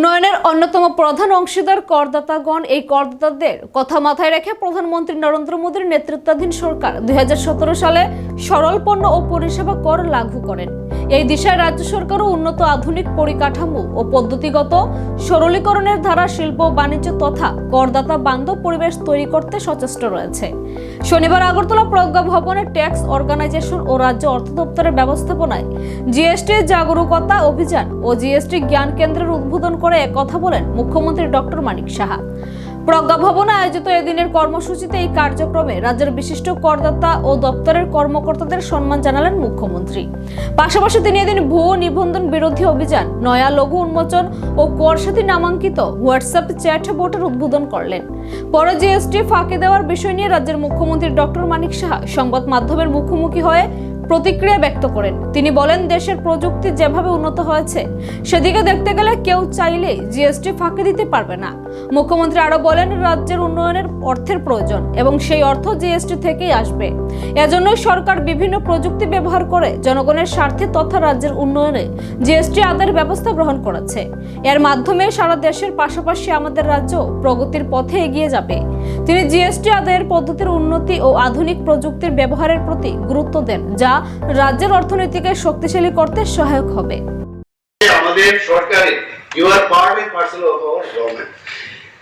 উন্নয়নের অন্যতম প্রধান অংশীদার করদাতাগণ। এই করদাতাদের কথা মাথায় রেখে প্রধানমন্ত্রী নরেন্দ্র মোদীর নেতৃত্বাধীন সরকার দুই হাজার সতেরো সালে সরল পণ্য ও পরিষেবা কর লাগু করেন। এই দিশায় রাজ্য সরকারও উন্নত আধুনিক পরিকাঠামো ও পদ্ধতিগত সরলীকরণের ধারা শিল্প বাণিজ্য তথা করদাতা বান্ধব পরিবেশ তৈরি করতে সচেষ্ট রয়েছে। শনিবার আগরতলা প্রজ্ঞা ভবনে ট্যাক্স অর্গানাইজেশন ও রাজ্য অর্থ দপ্তরের ব্যবস্থাপনায় জিএসটি জাগরুকতা অভিযান ও জিএসটি জ্ঞান কেন্দ্রের উদ্বোধন করে কথা বলেন মুখ্যমন্ত্রী ডক্টর মানিক সাহা। প্রজ্ঞা ভবনে আয়োজিত এদিনের কর্মসূচিতে এই কার্যক্রমে রাজ্যের বিশিষ্ট করদাতা ও দপ্তরের কর্মকর্তাদের সম্মান জানালেন মুখ্যমন্ত্রী। পাশাপাশি তিনি এদিন ভুয়ো নিবন্ধন বিরোধী অভিযান, নয়া লঘু উন্মোচন ও কর সাথী নামাঙ্কিত হোয়াটসঅ্যাপ চ্যাট বোর্ডের উদ্বোধন করলেন। পরে জিএসটি ফাঁকি দেওয়ার বিষয় নিয়ে রাজ্যের মুখ্যমন্ত্রী ডক্টর মানিক সাহা সংবাদ মাধ্যমের মুখোমুখি হয়ে প্রতিক্রিয়া ব্যক্ত করেন। তিনি বলেন, দেশের প্রযুক্তি যেভাবে উন্নত হয়েছে, সেদিকে দেখতে গেলে কেউ চাইলেই জিএসটি ফাঁকি দিতে পারবে না। মুখ্যমন্ত্রী আরও বলেন, রাজ্যের উন্নয়নের অর্থের প্রয়োজন এবং সেই অর্থ জিএসটি থেকেই আসবে। এজন্যই সরকার বিভিন্ন প্রযুক্তি ব্যবহার করে জনগণের স্বার্থে তথা রাজ্যের উন্নয়নে জিএসটি আদায়ের ব্যবস্থা গ্রহণ করেছে। এর মাধ্যমে সারা দেশের পাশাপাশি আমাদের রাজ্য প্রগতির পথে এগিয়ে যাবে। তিনি জিএসটি আদায়ের পদ্ধতির উন্নতি ও আধুনিক প্রযুক্তির ব্যবহারের প্রতি গুরুত্ব দেন, যা রাজ্যের অর্থনীতিকে শক্তিশালী করতে সহায়ক হবে। আমাদের সরকারে you are part and parcel of government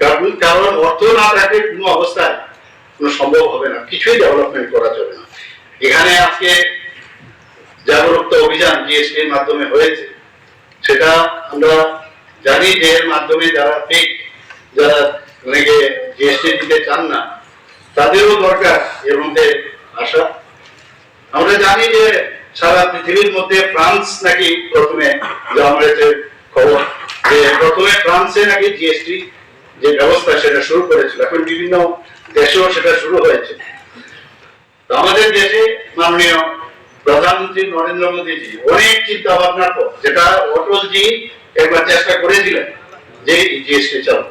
কারণ অর্থ না থাকলে কোনো অবস্থায় কোনো সম্ভব হবে না। কিছুই ডেভেলপমেন্ট করা যাবে না। এখানে আজকে জাগরুকতা অভিযান জিএসটি এর মাধ্যমে হয়েছে। সেটা আমরা জানি যে এর মাধ্যমে যারা ফেক যারা অনেকে জিএসটি দিতে চান না, তাদেরও দরকার এর মধ্যে আসা আমরা জানি যে সারা পৃথিবীর মধ্যে ফ্রান্স নাকি প্রথমে আমাদের যে খবর যে প্রথমে ফ্রান্সে নাকি জিএসটি যে ব্যবস্থা সেটা শুরু করেছিল। এখন বিভিন্ন দেশেও সেটা শুরু হয়েছে। আমাদের দেশে মাননীয় প্রধানমন্ত্রী নরেন্দ্র মোদীজি অনেক চিন্তা ভাবনার পর, যেটা অটলজি একবার চেষ্টা করেছিলেন যে জিএসটি চালু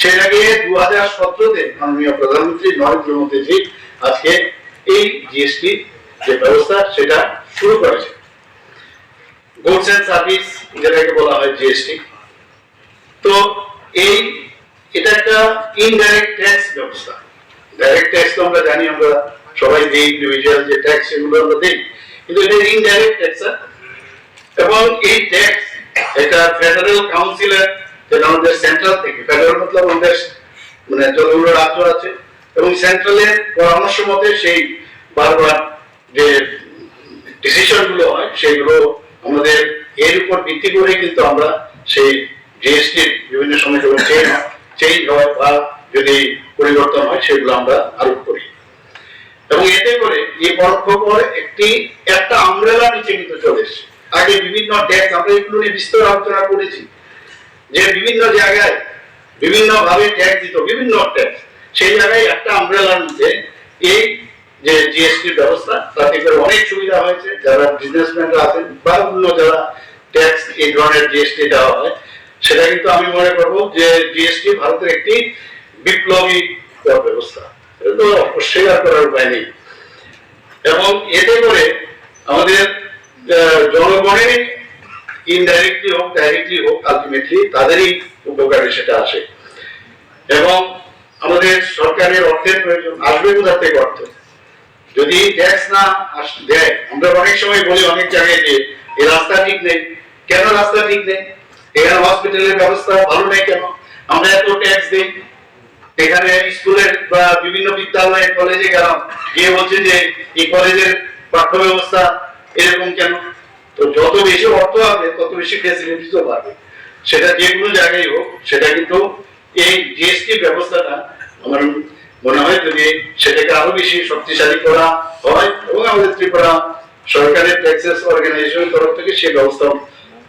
সেটাকে দু হাজার সতেরোতে মাননীয় প্রধানমন্ত্রী নরেন্দ্র মোদীজি আজকে এই জিএসটি যে ব্যবস্থা, সেটা শুরু করেছে গুডস এন্ড সার্ভিস যেটাকে বলা হয় জিএসটি। তো এই, এটা একটা ইনডাইরেক্ট ট্যাক্স ব্যবস্থা। ডাইরেক্ট ট্যাক্স তো আমরা জানি, আমরা সবাই দিই ইন্ডিভিজুয়াল যে ট্যাক্স সেগুলো আমরা দিই। কিন্তু এটা ইনডাইরেক্ট ট্যাক্স এবং এই ট্যাক্স এটা ফেডারেল কাউন্সিলের যেটা আমাদের সেন্ট্রাল থেকে ফেডারেল মতলব আমাদের মানে যতগুলো রাজ্য আছে। এবং সেন্ট্রালের পরামর্শ মতে সেই বারবার যে ডিসিশনগুলো হয়, সেগুলো আমাদের এর উপর ভিত্তি করে কিন্তু আমরা সেই জিএসটি বিভিন্ন সময় যখন চেঞ্জ চেঞ্জ হয় বা যদি পরিবর্তন হয়, সেগুলো আমরা আরোপ করি। এবং এতে করে এই পরোক্ষ কর একটি, একটা আমরেলা নিচে কিন্তু চলে এসেছে। আগে বিভিন্ন ট্যাক্স আমরা এগুলো নিয়ে বিস্তর আলোচনা করেছি। যে বিভিন্ন জায়গায় বিভিন্ন ভাবে ট্যাক্স দিত, বিভিন্ন ট্যাক্স সেই জায়গায় একটা আমব্রেলার মধ্যে এই যে জিএসটি ব্যবস্থা, তাতে করে অনেক সুবিধা হয়েছে। যারা বিজনেসম্যানরা আছেন বা অন্য যারা ট্যাক্স এই ধরনের জিএসটি দেওয়া হয়, সেটা কিন্তু আমি মনে করব যে জিএসটি ভারতের একটি বিপ্লবী ব্যবস্থা। তো অস্বীকার করার উপায় নেই। এবং এতে করে আমাদের জনগণের ইনডাইরেক্টলি হোক ডাইরেক্টলি হোক আলটিমেটলি তাদেরই উপকারে সেটা আসে। এবং আমাদের সরকারের অর্থের প্রয়োজন আসবে কোথা থেকে অর্থ? যদি ট্যাক্স না দেয়, আমরা অনেক সময় বলি অনেক জায়গায় যে এই রাস্তা ঠিক নেই। কেন রাস্তা ঠিক নেই? এখানে হসপিটালের ব্যবস্থা ভালো নেই কেন? আমরা এত ট্যাক্স দিই। এখানে স্কুলের বা বিভিন্ন বিদ্যালয়ে কলেজে গেলাম, গিয়ে বলছে যে, এই কলেজের পাঠ্য ব্যবস্থা এরকম কেন? তো যত বেশি অর্থ হবে তত বেশি ফেসিলিটিসও বাড়বে। সেটা যে কোনো জায়গায় হোক, সেটা কিন্তু এই জিএসটি ব্যবস্থাটা আমার মনে হয় যদি সেটাকে আরও বেশি শক্তিশালী করা হয় এবং আমাদের ত্রিপুরা সরকারের ট্যাক্সেস অর্গানাইজেশনের তরফ থেকে সেই ব্যবস্থা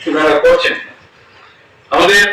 ওনারা করছেন। আমাদের